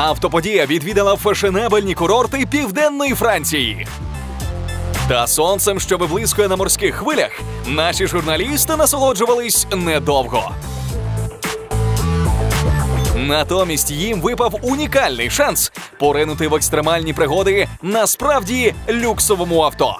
Автоподія відвідала фешенебельні курорти південної Франції. Та сонцем, що виблискує на морських хвилях, наші журналісти насолоджувались недовго. Натомість їм випав унікальний шанс поринути в екстремальні пригоди на справді люксовому авто.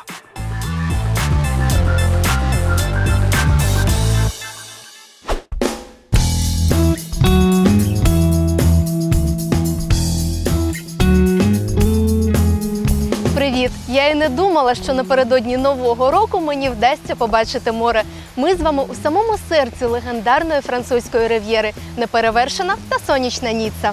Не думала, що напередодні нового року мені вдасться побачити море. Ми з вами у самому серці легендарної французької рив'єри, неперевершена та сонячна Ніцца.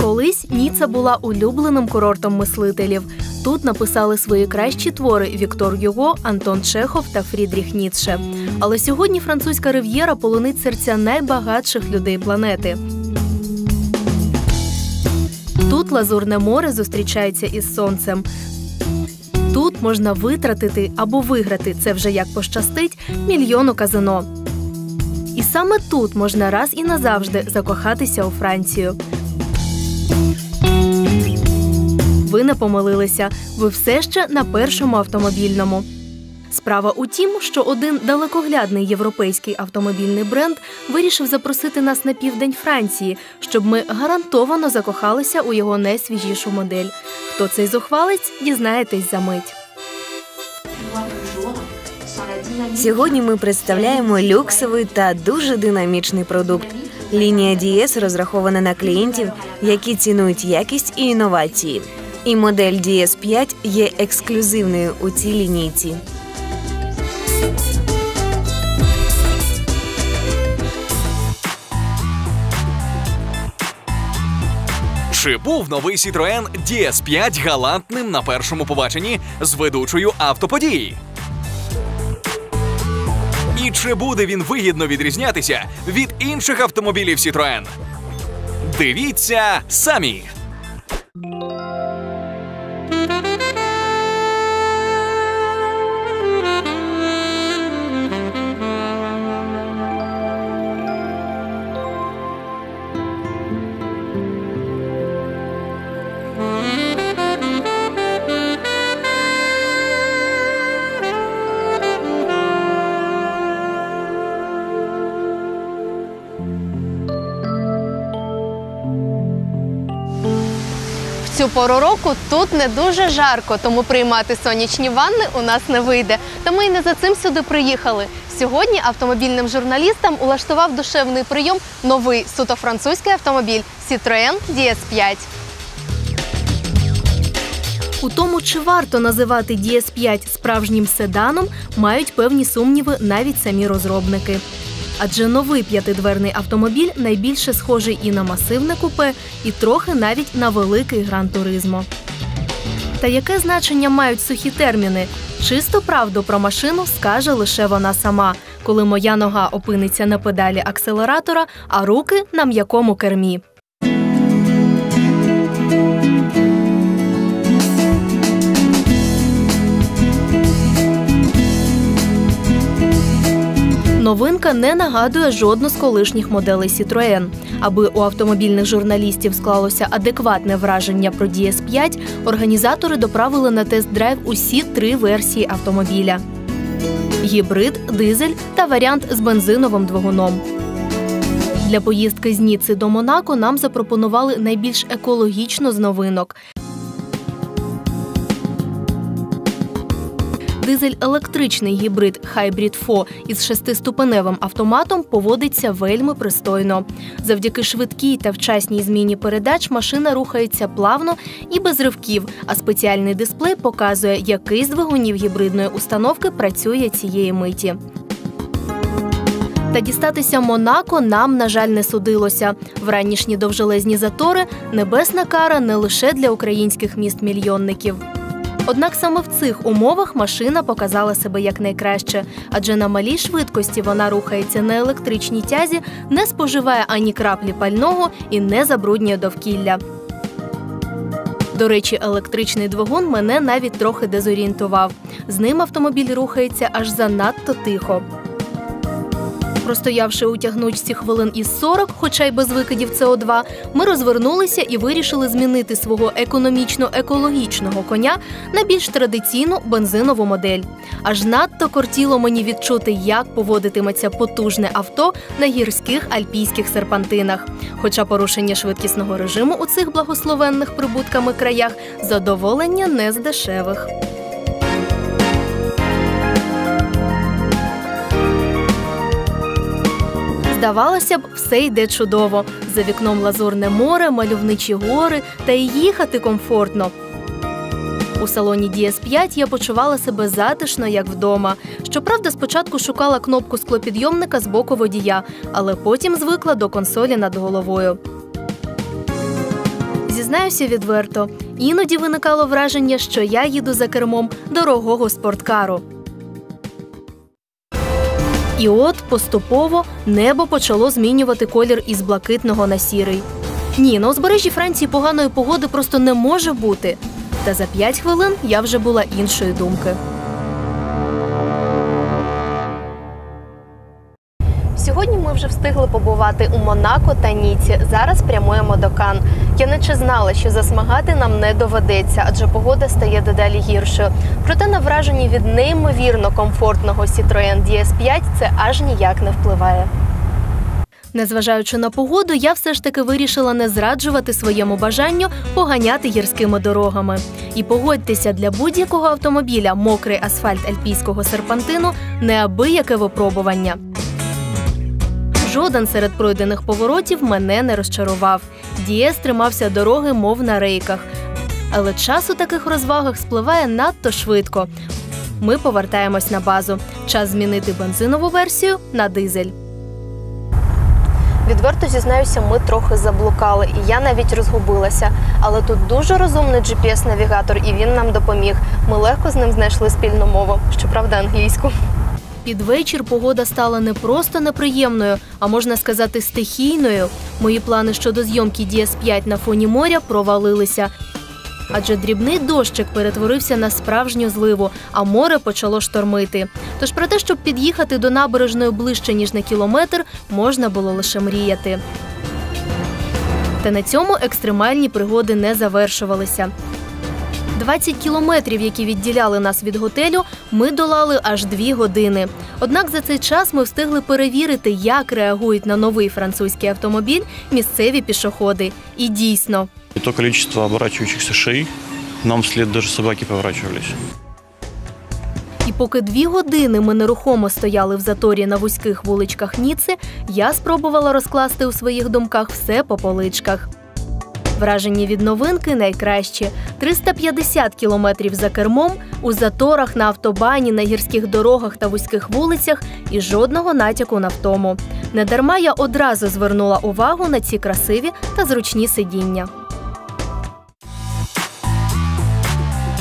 Колись Ніцца була улюбленим курортом мислителів. Тут написали свої кращі твори Віктор Юго, Антон Чехов та Фрідріх Ніцше. Але сьогодні французька рив'єра полонить серця найбагатших людей планети. Тут Лазурне море зустрічається із сонцем. Тут можна витратити або виграти це вже як пощастить мільйон у казино. І саме тут можна раз і назавжди закохатися у Францію. Ви не помилилися. Ви все ще на першому автомобільному. Справа у тім, що один далекоглядний європейський автомобільний бренд вирішив запросити нас на південь Франції, щоб ми гарантовано закохалися у його найсвіжішу модель. Хто цей зухвалець, дізнаєтесь за мить. Сьогодні ми представляємо люксовий та дуже динамічний продукт. Лінія DS розрахована на клієнтів, які цінують якість і інновації. І модель DS 5 є ексклюзивною у цій лінійці. Чи був новий Citroën DS5 галантним на першому побаченні з ведучою автоподії? І чи буде він вигідно відрізнятися від інших автомобілів Citroën? Дивіться самі. Цю пору року тут не дуже жарко, тому приймати сонячні ванни у нас не вийде. Та ми й не за цим сюди приїхали. Сьогодні автомобільним журналістам улаштував душевний прийом новий суто французький автомобіль Citroën DS5. У тому, чи варто називати DS5 справжнім седаном, мають певні сумніви навіть самі розробники. Адже новий п'ятидверний автомобіль найбільше схожий і на масивне купе, і трохи навіть на великий гран туризмо. Та яке значення мають сухі терміни? Чисту правду про машину скаже лише вона сама, коли моя нога опиниться на педалі акселератора, а руки на м'якому кермі. Новинка не нагадує жодну з колишніх моделей Citroën. Аби у автомобільних журналістів склалося адекватне враження про DS5, організатори доправили на тест-драйв усі три версії автомобіля: гібрид, дизель та варіант з бензиновим двигуном. Для поїздки з Ніци до Монако нам запропонували найбільш екологічну з новинок. Дизель-електричний гібрид Hybrid 4 із шестиступеневим автоматом поводиться вельми пристойно. Завдяки швидкій та вчасній зміні передач машина рухається плавно і без ривків, а спеціальний дисплей показує, який з двигунів гібридної установки працює цієї миті. Та дістатися Монако нам, на жаль, не судилося. Вранішні довжелезні затори небесна кара не лише для українських міст-мільйонників. Однак саме в цих умовах машина показала себе як найкраще, адже на малій швидкості вона рухається на електричній тязі, не споживає ані краплі пального і не забруднює довкілля. До речі, електричний двигун мене навіть трохи дезорієнтував. З ним автомобіль рухається аж занадто тихо. Простоявши у тягнучці хвилин із 40, хоча й без викидів СО2, ми розвернулися і вирішили змінити свого економічно-екологічного коня на більш традиційну бензинову модель. Аж надто кортіло мені відчути, як поводитиметься потужне авто на гірських альпійських серпантинах. Хоча порушення швидкісного режиму у цих благословенних прибутками краях задоволення не з дешевих. Здавалося б, все йде чудово. За вікном лазурне море, мальовничі гори, та й їхати комфортно. У салоні DS5 я почувала себе затишно, як вдома. Щоправда, спочатку шукала кнопку склопідйомника з боку водія, але потім звикла до консолі над головою. Зізнаюся відверто, іноді виникало враження, що я їду за кермом дорогого спорткару. І от поступово небо почало змінювати колір із блакитного на сірий. Ні, на узбережжі Франції поганої погоди просто не може бути. Та за п'ять хвилин я вже була іншої думки. Сьогодні ми вже встигли побувати у Монако та Ніці. Зараз прямуємо до Кан. Я наче знала, що засмагати нам не доведеться, адже погода стає дедалі гіршою. Проте на враженні від неймовірно комфортного Citroën DS5 це аж ніяк не впливає. Незважаючи на погоду, я все ж таки вирішила не зраджувати своєму бажанню поганяти гірськими дорогами. І погодьтеся, для будь-якого автомобіля мокрий асфальт альпійського серпантину неабияке випробування. Жоден серед пройдених поворотів мене не розчарував. Дієс тримався дороги, мов на рейках. Але час у таких розвагах спливає надто швидко. Ми повертаємось на базу. Час змінити бензинову версію на дизель. Відверто зізнаюся, ми трохи заблукали, і я навіть розгубилася. Але тут дуже розумний GPS-навігатор, і він нам допоміг. Ми легко з ним знайшли спільну мову, щоправда, англійську. Під вечір погода стала не просто неприємною, а можна сказати, стихійною. Мої плани щодо зйомки DS5 на фоні моря провалилися. Адже дрібний дощик перетворився на справжню зливу, а море почало штормити. Тож про те, щоб під'їхати до набережної ближче ніж на кілометр, можна було лише мріяти. Та на цьому екстремальні пригоди не завершувалися. 20 кілометрів, які відділяли нас від готелю, ми долали аж дві години. Однак за цей час ми встигли перевірити, як реагують на новий французький автомобіль місцеві пішоходи. І дійсно, І то кількість оборачуючихся шиї, нам вслед даже собаки поворачивались. І поки дві години ми нерухомо стояли в заторі на вузьких вуличках Ніци, я спробувала розкласти у своїх думках все по поличках. Враження від новинки найкраще: 350 кілометрів за кермом у заторах на автобані, на гірських дорогах та вузьких вулицях і жодного натяку на втому. Недарма я одразу звернула увагу на ці красиві та зручні сидіння.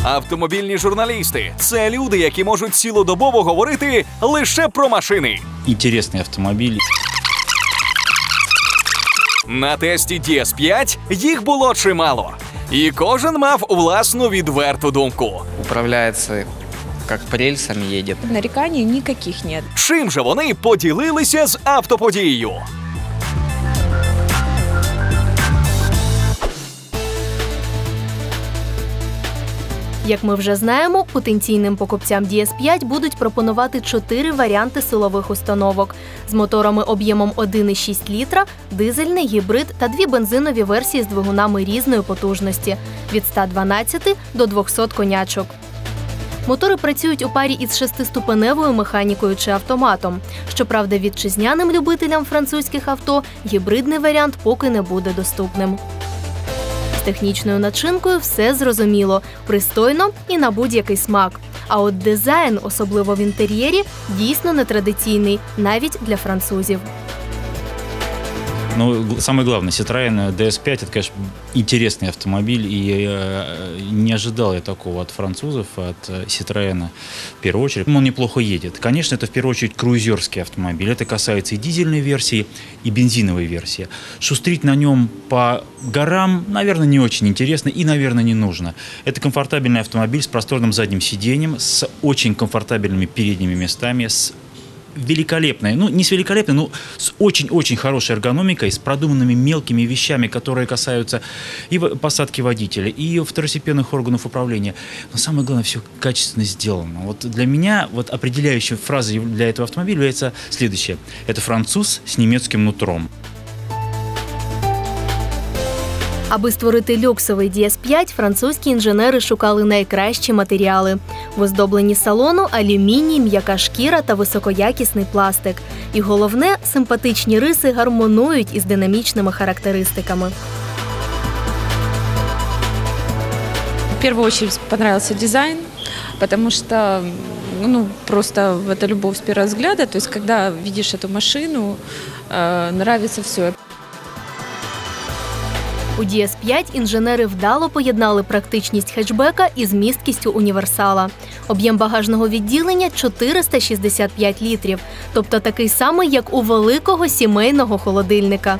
Автомобільні журналісти це люди, які можуть цілодобово говорити лише про машини. Интересный автомобиль. На тесті DS5 їх було чимало, і кожен мав власну відверту думку. Управляється як по рельсам едет. Нареканий никаких нет. Чим же вони поділилися з автоподією? Як ми вже знаємо, потенційним покупцям DS5 будуть пропонувати чотири варіанти силових установок з моторами об'ємом 1,6 літра, дизельний, гібрид та дві бензинові версії з двигунами різної потужності від 112 до 200 конячок. Мотори працюють у парі із шестиступеневою механікою чи автоматом. Щоправда, вітчизняним любителям французьких авто гібридний варіант поки не буде доступним. Технічною начинкою все зрозуміло, пристойно і на будь-який смак. А от дизайн, особливо в інтер'єрі, дійсно нетрадиційний, навіть для французів. Ну, самое главное, Citroёn DS5 это, конечно, интересный автомобиль, и э, не ожидал я такого от французов, от э, Citroёn в первую очередь. Он неплохо едет. Конечно, это в первую очередь круизерский автомобиль. Это касается и дизельной версии, и бензиновой версии. Шустрить на нем по горам, наверное, не очень интересно и, наверное, не нужно. Это комфортабельный автомобиль с просторным задним сиденьем, с очень комфортабельными передними местами, с великолепной, ну не с великолепной, но с очень-очень хорошей эргономикой, с продуманными мелкими вещами, которые касаются и посадки водителя, и второстепенных органов управления. Но самое главное, все качественно сделано. Вот для меня вот определяющей фразой для этого автомобиля является следующее. Это француз с немецким нутром. Аби створити люксовий DS5, французькі інженери шукали найкращі матеріали. В оздобленні салону алюміній, м'яка шкіра та високоякісний пластик. І головне, симпатичні риси гармонують із динамічними характеристиками. В первую очередь понравился дизайн, потому что ну, просто это любовь с первого взгляда. То есть, когда видишь эту машину, э, нравится все. У DS5 інженери вдало поєднали практичність хетчбека із місткістю універсала. Об'єм багажного відділення 465 літрів, тобто такий самий, як у великого сімейного холодильника.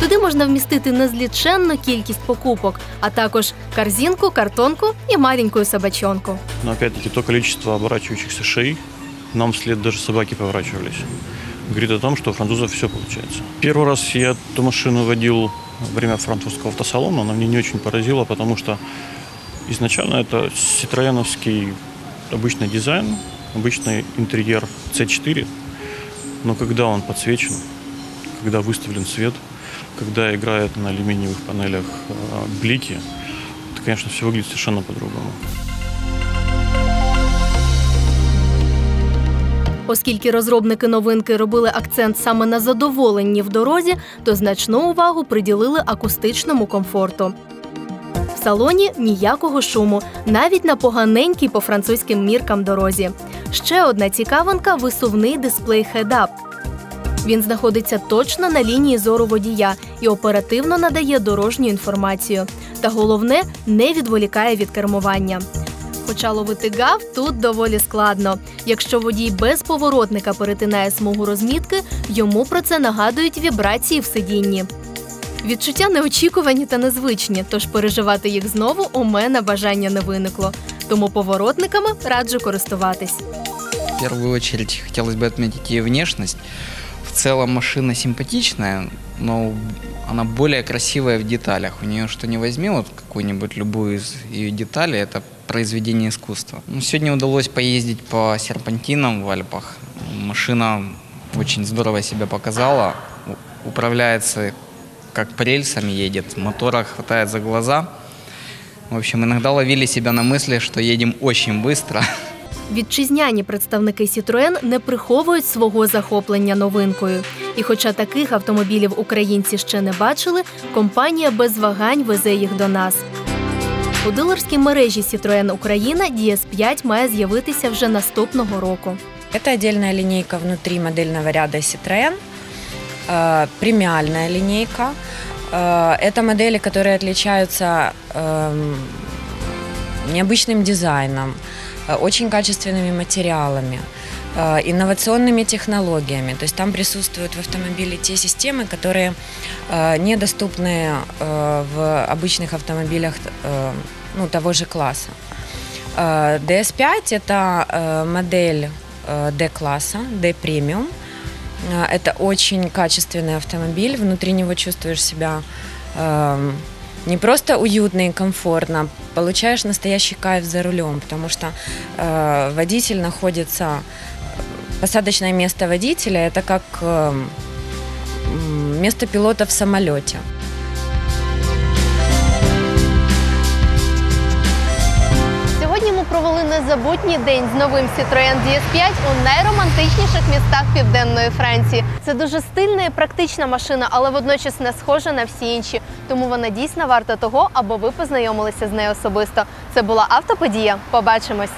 Туди можна вмістити незліченну кількість покупок, а також корзинку, картонку і маленьку собачонку. Но опять-таки то количество оборачивающихся шей, нам вслед даже собаки поворачивались. Говорит о том, что у французов все получается. Первый раз я эту машину водил во время французского автосалона, она мне не очень поразила, потому что изначально это ситроеновский обычный дизайн, обычный интерьер C4, но когда он подсвечен, когда выставлен свет, когда играет на алюминиевых панелях э, блики, это, конечно, все выглядит совершенно по-другому. Оскільки розробники новинки робили акцент саме на задоволенні в дорозі, то значну увагу приділили акустичному комфорту. В салоні ніякого шуму, навіть на поганенькій по французьким міркам дорозі. Ще одна цікавинка висувний дисплей Head-Up. Він знаходиться точно на лінії зору водія і оперативно надає дорожню інформацію. Та головне не відволікає від кермування. Хоча ловити гав тут доволі складно. Якщо водій без поворотника перетинає смугу розмітки, йому про це нагадують вібрації в сидінні. Відчуття неочікувані та незвичні, тож переживати їх знову у мене бажання не виникло. Тому поворотниками раджу користуватись. В первую очередь хотелось бы отметить ее внешность. В целом машина симпатичная, но она более красивая в деталях. У нее что не возьми, вот какую-нибудь любую из ее деталей, это произведение искусства. Ну, сегодня удалось поездить по серпантинам в Альпах. Машина очень здорово себя показала. Управляется как по рельсам едет, мотора хватает за глаза. В общем, иногда ловили себя на мысли, что едем очень быстро. Вітчизняні представники Citroën не приховують свого захоплення новинкою. І хоча таких автомобілів українці ще не бачили, компанія без вагань везе їх до нас. У дилерській мережі Citroën Україна DS5 має з'явитися вже наступного року. Это отдельная линейка внутри модельного ряда Citroën, э, премиальная линейка. Э, Это модели, которые отличаются эм, необычным дизайном, э, очень качественными материалами, э, инновационными технологиями. То есть там присутствуют в автомобиле те системы, которые э, недоступны э, в обычных автомобилях э, ну, того же класса. Э, DS5 это э, модель э, D-класса, D-премиум. Э, Это очень качественный автомобиль. Внутри него чувствуешь себя не просто уютно и комфортно, получаешь настоящий кайф за рулем, потому что э, водитель находится, посадочное место водителя это как место пилота в самолете. Сьогодні ми провели незабутній день з новим Citroën DS5 у найромантичніших містах південної Франції. Це дуже стильна і практична машина, але водночас не схожа на всі інші. Тому вона дійсно варта того, аби ви познайомилися з нею особисто. Це була автоподія. Побачимось.